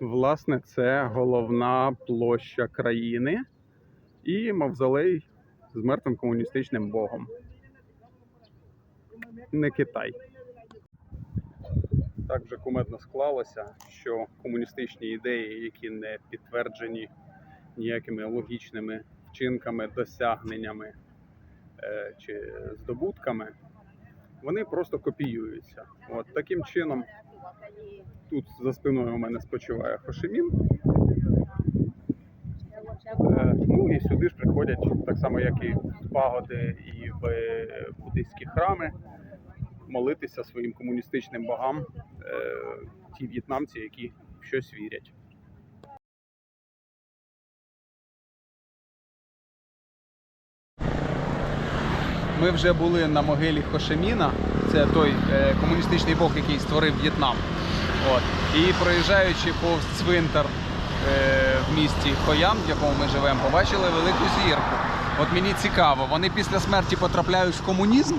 Власне, це головна площа країни і мавзолей з мертвим комуністичним богом. Не Китай. Так вже кумедно склалося, що комуністичні ідеї, які не підтверджені ніякими логічними вчинками, досягненнями е, чи здобутками, вони просто копіюються. От таким чином, тут за спиною у мене спочиває Хошимін. Е, Ну і сюди ж приходять так само, як і в пагоди і в е, храми, молитися своїм комуністичним богам, е, ті в'єтнамці, які в щось вірять. Ми вже були на могилі Хошеміна, це той е, комуністичний бог, який створив В'єтнам. От. І проїжджаючи повз цвинтар е, в місті Хоям, в якому ми живемо, побачили велику зірку. От мені цікаво, вони після смерті потрапляють в комунізм